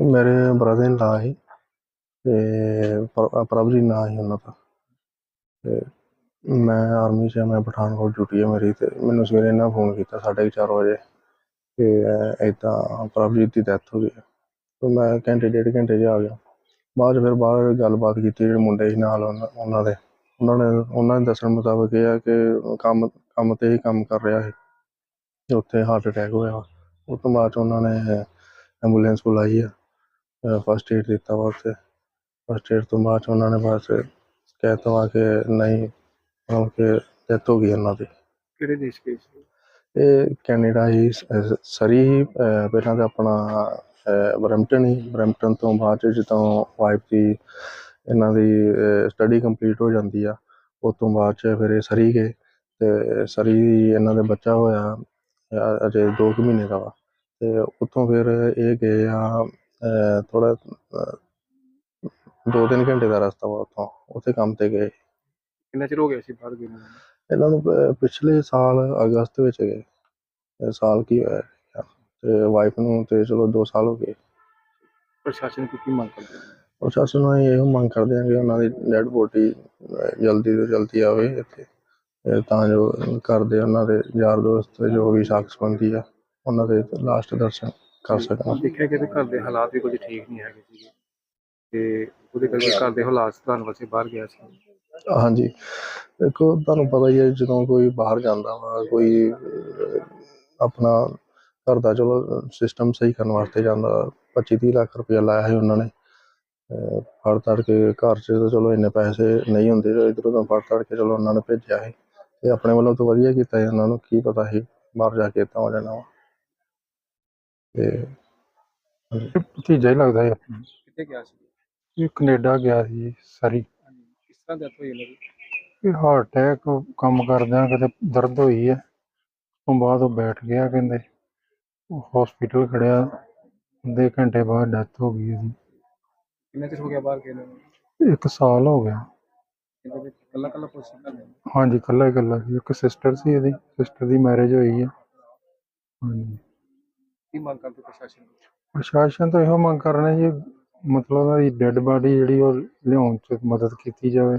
ਮੇਰੇ brother in ਲਾ ਸੀ ਤੇ ਪ੍ਰ- ਪ੍ਰਭਜੀਤ ਨਾਂ ਸੀ ਉਹਨਾਂ ਦਾ। ਤੇ ਮੈਂ ਆਰਮੀ 'ਚ ਆ, ਮੈਂ ਪਠਾਨਕੋਟ ਡਿਊਟੀ ਹੈ ਮੇਰੀ ਤੇ ਮੈਨੂੰ ਸਵੇਰੇ ਇਹਨਾਂ ਫੋਨ ਕੀਤਾ ਸਾਢੇ ਕੁ ਚਾਰ ਵਜੇ ਕਿ ਇਦਾਂ ਪ੍ਰਭਜੀਤ ਦੀ ਡੈਥ ਹੋ ਗਈ ਹੈ। ਤੇ ਮੈਂ ਘੰਟੇ, ਡੇਢ ਘੰਟੇ 'ਚ ਆ ਗਿਆ। ਬਾਅਦ 'ਚ ਫਿਰ ਬਾਹਰ ਗੱਲਬਾਤ ਕੀਤੀ ਜਿਹੜੇ ਮੁੰਡੇ ਸੀ ਨਾਲ ਉਹਨਾਂ ਉਹਨਾਂ ਦੇ। ਉਹਨਾਂ ਨੇ, ਉਹਨਾਂ ਦੇ ਦੱਸਣ ਮੁਤਾਬਕ ਇਹ ਆ ਕਿ ਕੰਮ ਕੰਮ ਤੇ ਹੀ ਕੰਮ ਕਰ ਰਿਹਾ ਸੀ। ਤੇ ਉੱਥੇ ਹਾਰਟ ਅਟੈਕ ਹੋਇਆ ਉਹ ਤੋਂ ਬਾਅਦ 'ਚ ਉਹਨਾਂ ਨੇ ਐਂਬੂਲੈਂਸ ਬੁਲਾਈ ਆ। ਫਸਟ ਏਡ ਦਿੱਤਾ ਵਾ ਉੱਥੇ। ਫਸਟ ਏਡ ਤੋਂ ਬਾਅਦ 'ਚ ਉਹਨਾਂ ਨੇ ਬਸ ਕਹਿ ਤਾ ਵਾ ਕਿ ਨਹੀਂ ਮਤਲਬ ਕਿ ਡੈਥ ਹੋ ਗਈ ਉਹਨਾਂ ਦੀ। ਕਿਹੜੇ ਦੇਸ਼ ਗਏ ਸੀ? ਇਹ ਕੈਨੇਡਾ ਹੀ ਸ- ਸਰੀ ਹੀ ਅਹ ਪਹਿਲਾਂ ਤਾਂ ਆਪਣਾ ਅਹ ਬਰੈਂਪਟਨ ਹੀ। ਬਰੈਂਪਟਨ ਤੋਂ ਬਾਅਦ 'ਚ ਜਦੋਂ ਵਾਈਫ ਦੀ ਇਹਨਾਂ ਦੀ ਸਟੱਡੀ ਕੰਪਲੀਟ ਹੋ ਜਾਂਦੀ ਆ ਉਸ ਤੋਂ ਬਾਅਦ 'ਚ ਫਿਰ ਇਹ ਸਰੀ ਗਏ ਤੇ ਸਰੀ ਇਹਨਾਂ ਦੇ ਬੱਚਾ ਹੋਇਆ ਅ- ਅਜੇ 2 ਮਹੀਨੇ ਦਾ ਵਾ। ਤੇ ਉੱਥੋਂ ਫਿਰ ਇਹ ਗਏ ਆ ਥੋੜਾ ਦੋ ਤਿੰਨ ਘੰਟੇ ਦਾ ਰਸਤਾ ਵਾ ਉੱਥੋਂ ਉੱਥੇ ਕੰਮ ਤੇ ਗਏ। ਕਿੰਨਾ ਚਿਰ ਹੋ ਗਿਆ ਸੀ ਬਾਹਰ ਗਏ ਨੂੰ? ਇਹਨਾਂ ਨੂੰ ਪ- ਪਿਛਲੇ ਸਾਲ ਅਗਸਤ ਵਿੱਚ ਗਏ। ਇਹ ਸਾਲ ਕੀ ਹੋਇਆ। ਤੇ ਵਾਈਫ ਨੂੰ ਤੇ ਚਲੋ 2 ਸਾਲ ਹੋ ਗਏ। ਪ੍ਰਸ਼ਾਸਨ ਤੋਂ ਕੀ ਮੰਗ ਕਰਦੇ ਹੋ? ਪ੍ਰਸ਼ਾਸਨ ਨੂੰ ਅਸੀਂ ਇਹੋ ਮੰਗ ਕਰਦੇ ਹਾਂ ਕਿ ਉਹਨਾਂ ਦੀ ਡੈਡ ਬੋਡੀ ਜਲਦੀ ਤੋਂ ਜਲਦੀ ਆਵੇ ਇੱਥੇ। ਤੇ ਤਾਂ ਜੋ ਕਰਦੇ ਉਹਨਾਂ ਦੇ ਯਾਰ ਦੋਸਤ ਜੋ ਵੀ ਸਾਕ ਸੰਬੰਧੀ ਆ ਉਹਨਾਂ ਦੇ ਲਾਸਟ ਦਰਸ਼ਨ। ਕਰ ਸਕਣ ਦੇਖਿਆ ਕਿ ਇਹਦੇ ਘਰ ਦੇ ਹਾਲਾਤ ਵੀ ਕੁਝ ਠੀਕ ਨਹੀਂ ਹੈਗੇ ਸੀਗੇ। ਤੇ ਉਹਦੇ ਕਰਕੇ ਘਰ ਦੇ ਹਾਲਾਤ ਸੁਧਾਰਨ ਵਾਸਤੇ ਬਾਹਰ ਗਿਆ ਸੀ। ਹਾਂਜੀ। ਦੇਖੋ ਤੁਹਾਨੂੰ ਪਤਾ ਹੀ ਹੈ ਜਦੋਂ ਕੋਈ ਬਾਹਰ ਜਾਂਦਾ ਵਾ ਕੋਈ ਆਪਣਾ ਘਰ ਦਾ ਚਲੋ ਸਿਸਟਮ ਸਹੀ ਕਰਨ ਵਾਸਤੇ ਜਾਂਦਾ 25 30 ਲੱਖ ਰੁਪਇਆ ਲਾਇਆ ਸੀ ਉਹਨਾਂ ਨੇ। ਫੜ ਤੜ ਕੇ ਘਰ 'ਚ ਤਾਂ ਚਲੋ ਇੰਨੇ ਪੈਸੇ ਨਹੀਂ ਹੁੰਦੇ ਤੇ ਇਧਰੋਂ ਤਾਂ ਫੜ ਤੜ ਕੇ ਚਲੋ ਉਹਨਾਂ ਨੇ ਭੇਜਿਆ ਸੀ। ਤੇ ਆਪਣੇ ਵੱਲੋਂ ਤਾਂ ਵਧੀਆ ਕੀਤਾ ਸੀ ਉਹਨਾਂ ਨੂੰ ਕੀ ਪਤਾ ਸੀ ਬਾਹਰ ਜਾ ਕੇ ਤਾਂ ਹੋ ਜਾਣਾ ਵਾ। ਤੇ ਭਤੀਜਾ ਹੀ ਲੱਗਦਾ ਹੈ। ਕਿੱਥੇ ਗਿਆ ਸੀ? ਇਹ ਕੈਨੇਡਾ ਗਿਆ ਸੀ ਸਰੀ। ਕਿਸ ਤਰ੍ਹਾਂ ਡੈਥ ਹੋਈ ਇਹਨਾਂ ਦੀ? ਇਹ ਹਾਰਟ ਅਟੈਕ ਕੰਮ ਕਰਦਿਆਂ ਕਿਤੇ ਦਰਦ ਹੋਈ ਹੈ। ਉਸ ਤੋਂ ਬਾਅਦ ਉਹ ਬੈਠ ਗਿਆ ਕਹਿੰਦੇ। ਹਸਪੀਟਲ ਖੜਿਆ। ਅੱਧੇ ਘੰਟੇ ਬਾਅਦ ਡੈਥ ਹੋ ਗਈ ਉਹਦੀ। ਕਿੰਨਾ ਚਿਰ ਹੋ ਗਿਆ ਬਾਹਰ ਗਏ ਨੂੰ ਇੱਕ ਸਾਲ ਹੋ ਗਿਆ। ਇਹਦੇ ਵਿੱਚ ਕੱਲਾ ਕੱਲਾ ਹਾਂਜੀ ਇਕੱਲਾ ਹੀ ਇਕੱਲਾ ਸੀ। ਇੱਕ ਸਿਸਟਰ ਸੀ ਇਹਦੀ। ਸਿਸਟਰ ਦੀ ਮੈਰਿਜ ਹੋਈ ਹੈ। ਹਾਂਜੀ। ਕੀ ਮੰਗ ਕਰਦੇ ਪ੍ਰਸ਼ਾਸਨ ਤੋਂ? ਪ੍ਰਸ਼ਾਸਨ ਤੋਂ ਇਹੋ ਮੰਗ ਕਰ ਰਹੇ ਜੀ, ਮਤਲਬ ਉਹਦੀ ਡੈੱਡ ਬਾਡੀ ਜਿਹੜੀ ਉਹ ਲਿਆਉਣ ਚ ਮਦਦ ਕੀਤੀ ਜਾਵੇ